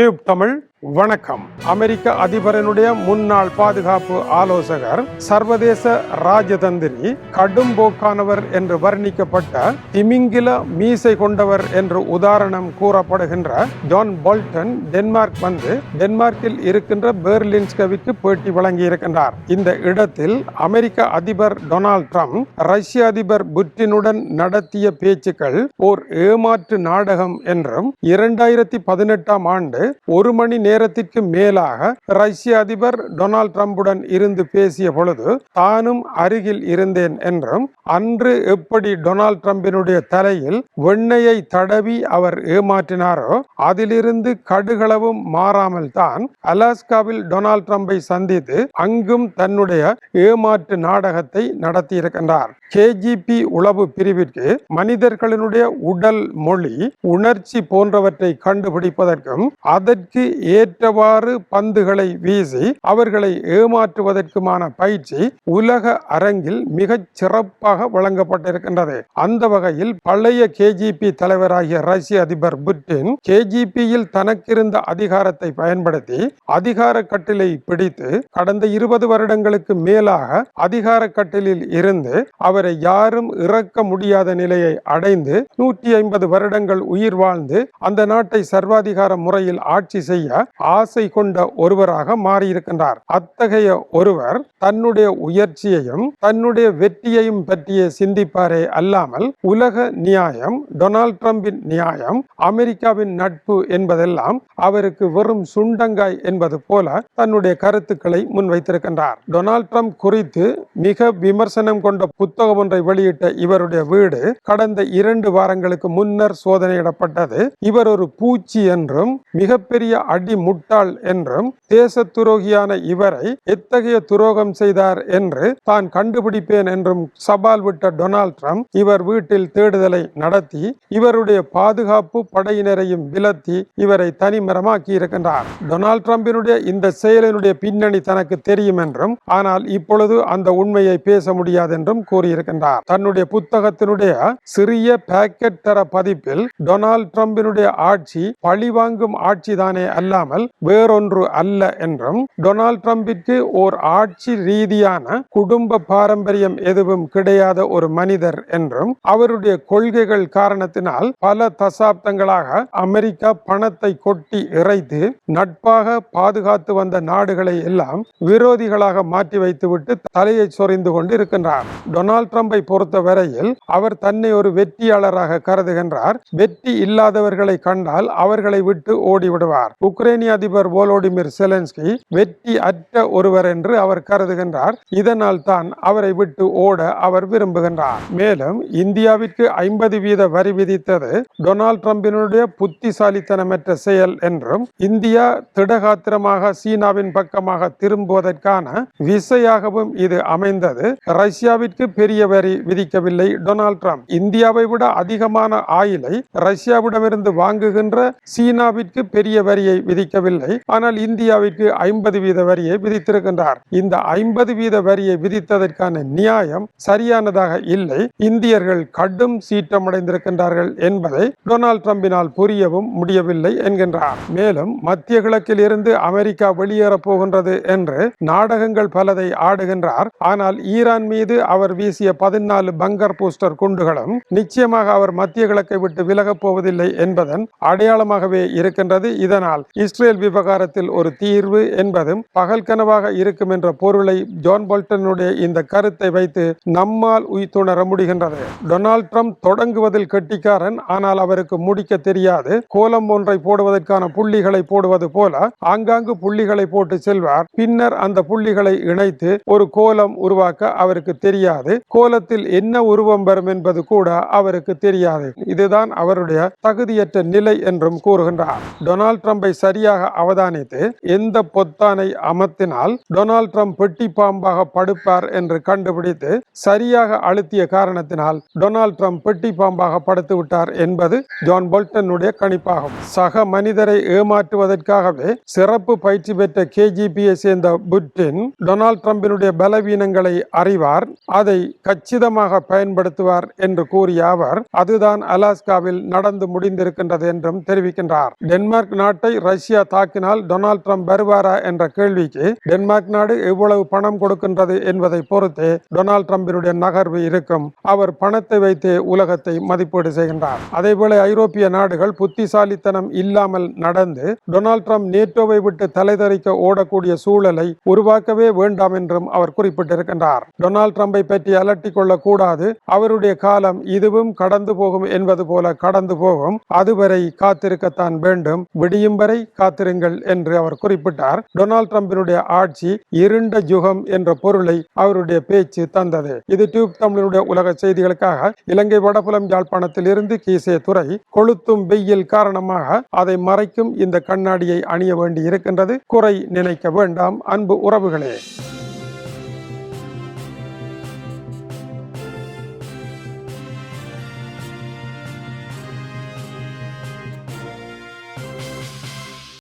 Tube Tamil வணக்கம். அமெரிக்க அதிபரனுடைய முன்னாள் பாதுகாப்பு ஆலோசகர் சர்வதேச ராஜதந்திரி கடும் போக்கானவர் என்று வர்ணிக்கப்பட்ட திமிங்கில மீசை கொண்டவர் என்று உதாரணம் கூறப்படுகின்ற ஜான் போல்டன் டென்மார்க் வந்து டென்மார்க்கில் இருக்கின்ற பேர்லின்ஸ்கவிக்கு பேட்டி வழங்கியிருக்கின்றார். இந்த இடத்தில் அமெரிக்க அதிபர் டொனால்ட் ட்ரம்ப் ரஷ்ய அதிபர் புட்டினுடன் நடத்திய பேச்சுக்கள் ஓர் ஏமாற்று நாடகம் என்றும் இரண்டாயிரத்தி பதினெட்டாம் ஆண்டு ஒரு மணி நேரத்திற்கு மேலாக ரஷ்ய அதிபர் டொனால்ட் ட்ரம்புடன் இருந்து பேசிய பொழுது தானும் அருகில் இருந்தேன் என்றும் அன்று எப்படி டொனால்ட் ட்ரம்பினுடைய தலையில் வெண்ணையை தடவி அவர் ஏமாற்றினாரோ அதிலிருந்து கடுகளவும் மாறாமல் தான் அலாஸ்காவில் டொனால்ட் ட்ரம்பை சந்தித்து அங்கும் தன்னுடைய ஏமாற்று நாடகத்தை நடத்தியிருக்கின்றார். கேஜிபி உளவு பிரிவிற்கு மனிதர்களினுடைய உடல் மொழி உணர்ச்சி போன்றவற்றை கண்டுபிடிப்பதற்கும் அதற்கு ஏ ஏற்றவாறு பந்துகளை வீசி அவர்களை ஏமாற்றுவதற்குமான பயிற்சி உலக அரங்கில் மிகச் சிறப்பாக வழங்கப்பட்டிருக்கின்றது. அந்த வகையில் பழைய கேஜிபி தலைவராகிய ரஷ்ய அதிபர் புட்டின் கேஜிபியில் தனக்கிருந்த அதிகாரத்தை பயன்படுத்தி அதிகார கட்டிலை பிடித்து கடந்த இருபது வருடங்களுக்கு மேலாக அதிகார கட்டிலில் இருந்து அவரை யாரும் இறக்க முடியாத நிலையை அடைந்து நூற்றி ஐம்பது வருடங்கள் உயிர் வாழ்ந்து அந்த நாட்டை சர்வாதிகார முறையில் ஆட்சி செய்ய ஆசை கொண்ட ஒருவராக மாறியிருக்கின்றார். அத்தகைய ஒருவர் தன்னுடைய உயர்ச்சியையும் தன்னுடைய வெற்றியையும் பற்றிய சிந்திப்பாரே அல்லாமல் உலக நியாயம் டொனால்ட் ட்ரம்பின் நியாயம் அமெரிக்காவின் நட்பு என்பதெல்லாம் அவருக்கு வெறும் சுண்டங்காய் என்பது போல தன்னுடைய கருத்துக்களை முன்வைத்திருக்கின்றார். டொனால்ட் ட்ரம்ப் குறித்து மிக விமர்சனம் கொண்ட புத்தகம் ஒன்றை வெளியிட்ட இவருடைய வீடு கடந்த இரண்டு வாரங்களுக்கு முன்னர் சோதனையிடப்பட்டது. இவர் ஒரு பூச்சி என்றும் மிகப்பெரிய அடி முட்டாள் என்றும் தேச துரோகியான இவரை எத்தகைய துரோகம் செய்தார் என்று தான் கண்டுபிடிப்பேன் என்றும் சவால் விட்ட டொனால்ட் ட்ரம்ப் இவர் வீட்டில் தேடுதலை நடத்தி இவருடைய பாதுகாப்பு படையினரையும் விலத்தி இவரை தனிமரமாக்கி இருக்கின்றார். டொனால்ட் ட்ரம்பினுடைய இந்த செயலினுடைய பின்னணி தனக்கு தெரியும் என்றும் ஆனால் இப்பொழுது அந்த உண்மையை பேச முடியாது என்றும் கூறியிருக்கின்றார். தன்னுடைய புத்தகத்தினுடைய சிறிய பேக்கெட் தர பதிப்பில் டொனால்ட் ட்ரம்பினுடைய ஆட்சி பழிவாங்கும் ஆட்சிதானே அல்லாமல் இல்லாமல் வேறொன்று அல்ல என்றும் டொனால்ட் ட்ரம்பிற்கு ஓர் ஆட்சி ரீதியான குடும்ப பாரம்பரியம் எதுவும் கிடையாத ஒரு மனிதர் என்றும் அவருடைய கொள்கைகள் காரணத்தினால் பல தசாப்தங்களாக அமெரிக்கா பணத்தை கொட்டி இறைத்து நட்பாக பாதுகாத்து வந்த நாடுகளை எல்லாம் விரோதிகளாக மாற்றி வைத்துவிட்டு தலையை சொறிந்து கொண்டு இருக்கின்றார் டொனால்ட் ட்ரம்பை பொறுத்த வரையில் அவர் தன்னை ஒரு வெற்றியாளராக கருதுகின்றார். வெற்றி இல்லாதவர்களை கண்டால் அவர்களை விட்டு ஓடிவிடுவார். உக்ரைனிய அதிபர் வோலோடிமிர் செலன்ஸ்கி வெற்றி அற்ற ஒருவர் என்று அவர் கருதுகின்றார். இதனால் தான் அவரை விட்டு ஓட அவர் விரும்புகின்றார். மேலும் இந்தியாவிற்கு ஐம்பது வீத வரி விதித்தது டொனால்ட் ட்ரம்பினுடைய புத்திசாலித்தனமற்ற செயல் என்றும் இந்தியா திடகாத்திரமாக சீனாவின் பக்கமாக திரும்புவதற்கான விசையாகவும் இது அமைந்தது. ரஷ்யாவிற்கு பெரிய வரி விதிக்கவில்லை டொனால்ட் ட்ரம்ப். இந்தியாவை விட அதிகமான ஆயிலை ரஷ்யாவிடமிருந்து வாங்குகின்ற சீனாவிற்கு பெரிய வரியை விதி விதிக்கவில்லை. ஆனால் இந்தியாவிற்கு ஐம்பது வீத வரியை விதித்திருக்கின்றார். இந்த ஐம்பது வீத வரியை விதித்ததற்கான நியாயம் சரியானதாக இல்லை. இந்தியர்கள் கடும் சீற்றமடைந்திருக்கின்றார்கள் என்பதை டொனால்ட் ட்ரம்பினால் புரியவும் முடியவில்லை என்கின்றார். மேலும் மத்திய கிழக்கில் இருந்து அமெரிக்கா வெளியேறப் போகின்றது என்று நாடகங்கள் பலதை ஆடுகின்றார். ஆனால் ஈரான் மீது அவர் வீசிய பதினாலு பங்கர் பூஸ்டர் குண்டுகளும் நிச்சயமாக அவர் மத்திய கிழக்கை விட்டு விலகப் போவதில்லை என்பதன் அடையாளமாகவே இருக்கின்றது. இதனால் இஸ்ரேல் விவகாரத்தில் ஒரு தீர்வு என்பதும் பகல் கனவாக இருக்கும் என்ற பொருளை ஜான் போல்டனுடைய இந்த கருத்தை வைத்து நம்மால் உய்த்துணர முடிகின்றது. டொனால்ட் ட்ரம்ப் தொடங்குவதில் கெட்டிக்காரன் ஆனால் அவருக்கு முடிக்க தெரியாது. கோலம் ஒன்றை போடுவதற்கான புள்ளிகளை போடுவது போல ஆங்காங்கு புள்ளிகளை போட்டு செல்வார். பின்னர் அந்த புள்ளிகளை இணைத்து ஒரு கோலம் உருவாக்க அவருக்கு தெரியாது. கோலத்தில் என்ன உருவம் வரும் என்பது கூட அவருக்கு தெரியாது. இதுதான் அவருடைய தகுதியற்ற நிலை என்றும் கூறுகின்றார். டொனால்ட் ட்ரம்பை சரி சரியாக அவதானித்து எந்த பொத்தானை அமர்த்தினால் டொனால்ட் ட்ரம்ப் பெட்டி பாம்பாக படுப்பார் என்று கண்டுபிடித்து சரியாக அழுத்திய காரணத்தினால் டொனால்ட் ட்ரம்ப் பெட்டி பாம்பாக படுத்து விட்டார் என்பது ஜான் போல்டனுடைய கணிப்பாகும். சக மனிதரை ஏமாற்றுவதற்காகவே சிறப்பு பயிற்சி பெற்ற கேஜிபியை சேர்ந்த புட்டின் டொனால்ட் ட்ரம்பினுடைய பலவீனங்களை அறிவார் அதை கச்சிதமாக பயன்படுத்துவார் என்று கூறிய அவர் அதுதான் அலாஸ்காவில் நடந்து முடிந்திருக்கின்றது என்றும் தெரிவிக்கின்றார். டென்மார்க் நாட்டை ரஷ்ய ரஷ்யா தாக்கினால் டொனால்ட் ட்ரம்ப் வருவாரா என்ற கேள்விக்கு டென்மார்க் நாடு எவ்வளவு பணம் கொடுக்கின்றது என்பதை பொறுத்தே டொனால்ட் ட்ரம்பினுடைய நகர்வு இருக்கும். அவர் பணத்தை வைத்தே உலகத்தை மதிப்பீடு செய்கின்றார். அதேபோல ஐரோப்பிய நாடுகள் புத்திசாலித்தனம் இல்லாமல் நடந்து டொனால்ட் ட்ரம்ப் நேட்டோவை விட்டு தலைதறிக்க ஓடக்கூடிய சூழலை உருவாக்கவே வேண்டாம் என்றும் அவர் குறிப்பிட்டிருக்கின்றார். டொனால்ட் ட்ரம்பை பற்றி அலட்டிக் கொள்ளக் கூடாது அவருடைய காலம் இதுவும் கடந்து போகும் என்பது போல கடந்து போகும். அதுவரை காத்திருக்கத்தான் வேண்டும். விடியும் வரை காத்திருங்கள் என்று அவர் குறிப்பிட்டார். டொனால்ட் ட்ரம்பினுடைய ஆட்சி இருண்ட யுகம் என்ற பொருளை அவருடைய பேச்சு தந்தது. இது டியூப் தமிழனுடைய உலக செய்திகளுக்காக இலங்கை வடபுலம் யாழ்ப்பாணத்தில் இருந்து கீசே துறை கொளுத்தும் வெயில் காரணமாக அதை மறைக்கும் இந்த கண்ணாடியை அணிய வேண்டி இருக்கின்றது குறை நினைக்க வேண்டாம். அன்பு உறவுகளே.